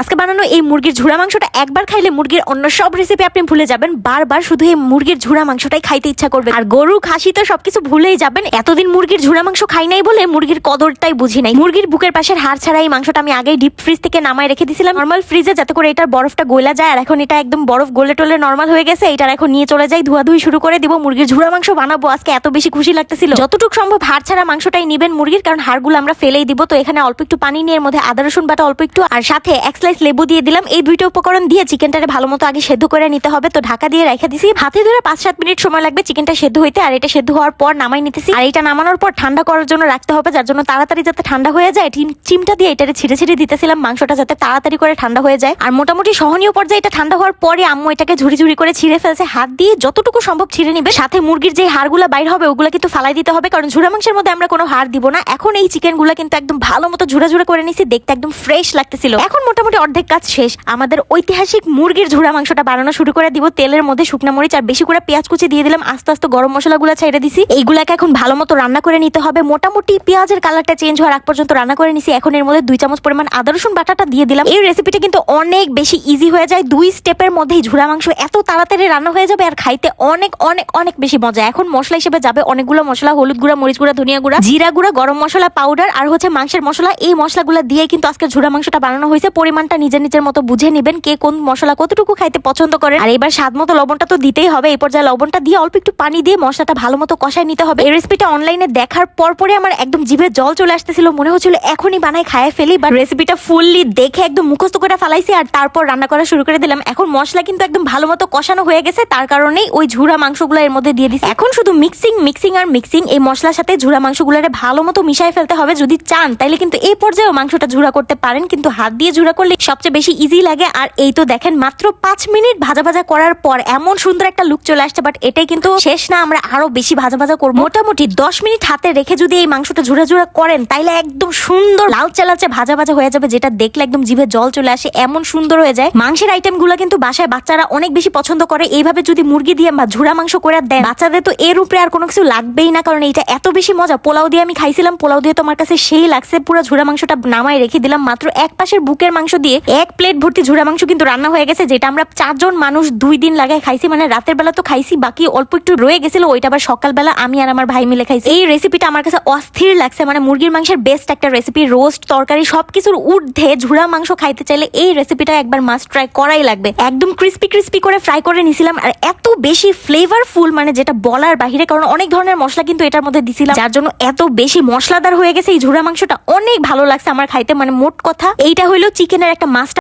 আজকে বানানো এই মুরগির ঝুড়া মাংসটা একবার খাইলে মুরগির অন্য সব রেসিপি আপনি ভুলে যাবেন। বারবার শুধু এই মুরগির ঝুড়া মাংসটাই খাইতে ইচ্ছা করবে। আর গরু, খাসি তো সবকিছু ভুলেই যাবেন। এতদিন মুরগির ঝুড়া মাংস খাই নাই বলে মুরগির কদরটাই বুঝি নাই। মুরগির বুকের পাশের হাড় ছাড়া এই মাংসটা আমি আগেই ডিপ ফ্রিজ থেকে নামায় রেখে দিয়েছিলাম নর্মাল ফ্রিজে যাতে করে এটার বরফটা গোলা যায়। আর এখন এটা একদম বরফ গলে টলে নর্মাল হয়ে গেছে। এটার এখন নিয়ে চলে যাই ধুই শুরু করে দিব। মুরগির ঝুড়া মাংস বানাবো। আজকে এত বেশি খুশি লাগতেছিল। যতটুকু সম্ভব হাড় ছাড়া মাংসটাই নিবেন মুরগির। কারণ হাড়গুলো আমরা ফেলেই দিব। তো এখানে অল্প একটু পানি নিয়ে এর মধ্যে আদা, রসুন বাটা অল্প একটু। আর সাথে এক স্লাইস লেবু দিয়ে দিলাম। এই দুইটা উপকরণ দিয়ে চিকেনটারে ভালো মতো আগে সেদ্ধ করে নিতে হবে। তো ঢাকা দিয়ে রেখে দিছি। হাতে ধরে পাঁচ সাত মিনিট সময় লাগবে চিকেনটা সেদ্ধ হইতে, আর এটা সেদ্ধ হওয়ার পর নামাই নিতেছি। আর এটা নামানোর পর ঠান্ডা করার জন্য রাখতে হবে, যার জন্য তাড়াতাড়ি যাতে ঠান্ডা হয়ে যায়। চিমটা দিয়ে এটারে ছিঁড়ে ছিঁড়ে দিতেছিলাম, মাংসটা যাতে তাড়াতাড়ি করে ঠান্ডা হয়ে যায়। আর মোটামুটি সহনীয় পর্যায়ে এটা ঠান্ডা হওয়ার পরে আম্মু এটাকে ঝুড়ি ঝুড়ি করে ছিঁড়ে ফেলছে। হাত দিয়ে যতটুকু সম্ভব ছিঁড়ে নিবে। সাথে মুরগির যে হাড়গুলো বাইর হবে, ওগুলো কিন্তু ফালাই দিতে হবে, কারণ ঝুড়া মাংসের মধ্যে আমরা কোনো হাড় দিব না। এখন এই চিকেনগুলো কিন্তু একদম ভালো মতো ঝুড়া ঝুড়া করে নিছি, দেখতে একদম ফ্রেশ লাগতেছিল। এখন মোটামুটি অর্ধেক কাজ শেষ। আমাদের ঐতিহাসিক মুরগির ঝুড়া মাংসটা বানানো শুরু করে দিব। তেলের মধ্যে শুকনা মরিচ আর বেশি করে পেঁয়াজ কুচি দিয়ে দিলাম। আস্তে আস্তে গরম মশলাগুলো ছেড়ে দিছি। এইগুলাকে এখন ভালো মতো রান্না করে নিতে হবে। মোটামুটি পেঁয়াজের কালারটা চেঞ্জ হওয়ার আগ পর্যন্ত রান্না করে নিছি। এখন এর মধ্যে দুই চামচ পরিমাণ আদা, রসুন বাটাটা দিয়ে দিলাম। এই রেসিপিটা কিন্তু অনেক বেশি ইজি হয়ে যায়। দুই স্টেপের মধ্যেই ঝুড়া মাংস এত তাড়াতাড়ি রান্না হয়ে যাবে আর খাইতে অনেক অনেক অনেক বেশি মজা। এখন মশলা হিসেবে যাবে অনেকগুলো মশলা, হলুদ গুঁড়া, মরিচ গুঁড়া, ধনিয়া গুঁড়া, জিরা গুঁড়া, গরম মশলা পাউডার আর হচ্ছে মাংসের মশলা। এই মশলাগুলো দিয়ে কিন্তু আজকে ঝুড়া মাংসটা বানানো হয়েছে। পরিমাণটা নিজের নিজের মতো বুঝে নেবেন কে কোন মশলা কতটুকু খাইতে পছন্দ করে আর এবার স্বাদ মতো লবণটা তো দিতেই হবে। এই পর্যায়ে লবণটা দিয়ে অল্প একটু পানি দিয়ে মশলাটা ভালো মতো কষায় নিতে হবে। এই রেসিপিটা অনলাইনে দেখার পর পরে আমার একদম জিভে জল চলে আসতেছিল। মনে হচ্ছিল এখনই বানাই খায় ফেলি বা রেসিপিটা ফুললি দেখে একদম মুখস্থ করে ফেলাইছি আর তারপর রান্না করা শুরু করে দিলাম। এখন মশলা কিন্তু একদম ভালো মতো কষানো হয়ে গেছে। তার কারণেই ওই ঝুড়া মাংসগুলো এর মধ্যে দিয়ে দিচ্ছি এখন শুধু মিক্সিং মিক্সিং আর মিক্সিং এই মশলার সাথে ঝুড়া মাংসগুলোরে ভালো মতো মিশাই ফেলতে হবে। যদি চান তাইলে কিন্তু এই পর্যায়েও মাংসটা ঝুড়া করতে পারেন, কিন্তু হাত দিয়ে ঝুড়া করলে সবচেয়ে বেশি ইজি লাগে। আর এই তো দেখেন, মাত্র পাঁচ মিনিট ভাজা ভাজা করার পর এমন সুন্দর একটা লুক চলে আসছে বাট এটাই কিন্তু শেষ না, আমরা আরও বেশি ভাজা ভাজা করব। মোটামুটি দশ মিনিট হাতে রেখে যদি এই মাংসটা ঝুড়া ঝুড়া করেন, তাইলে একদম সুন্দর লাল চালাচে ভাজা ভাজা হয়ে যাবে, যেটা দেখলে একদম জিভে জল চলে আসে, এমন সুন্দর হয়ে যায়। মাংসের আইটেমগুলো কিন্তু বাসায় বাচ্চারা অনেক বেশি পছন্দ করে। এইভাবে যদি মুরগি দিয়ে বা ঝুড়া মাংস করে দেন, বাচ্চাদের তো এর উপরে আর কোনো কিছু লাগবেই না, কারণ এটা এত বেশি মজা। পোলাও দিয়ে আমি খাইছিলাম, পোলাও দিয়ে তোমার কাছে সেই লাগছে, পুরো ঝুড়া মাংসটা নামায় রেখে দিলাম, মাত্র এক পাশের বুকের মাংস দিয়ে এক প্লেট ভর্তি ঝুড়া মাংস কিন্তু রান্না হয়ে গেছে, যেটা আমরা চারজন মানুষ দুই দিন লাগায় খাইছি। মানে রাতের বেলা তো খাইছি, বাকি অল্প একটু রয়ে গেছিল, ওইটা আবার সকালবেলা আমি আর আমার ভাই মিলে খাইছি। এই রেসিপিটা আমার কাছে অস্থির লাগছে মানে মুরগির মাংসের বেস্ট একটা রেসিপি রোস্ট তরকারি, সবকিছুর ঊর্ধ্বে ঝুড়া মাংস খাইতে চাইলে এই রেসিপিটা একবার মাস্ট ট্রাই করাই লাগবে। একদম ক্রিস্পি ক্রিস্পি করে ফ্রাই করে নিছিলাম, আর এত বেশি ফ্লেভারফুল মানে যেটা বলার বাহিরে, কারণ অনেক ধরনের মশলা কিন্তু এটার মধ্যে দিছিলাম। যার জন্য এত বেশি মশলাদার হয়ে গেছে, এই ঝুড়া মাংসটা অনেক ভালো লাগছে আমার খাইতে মানে মোট কথা এইটা হইল চিকেনের একটা মাস্টার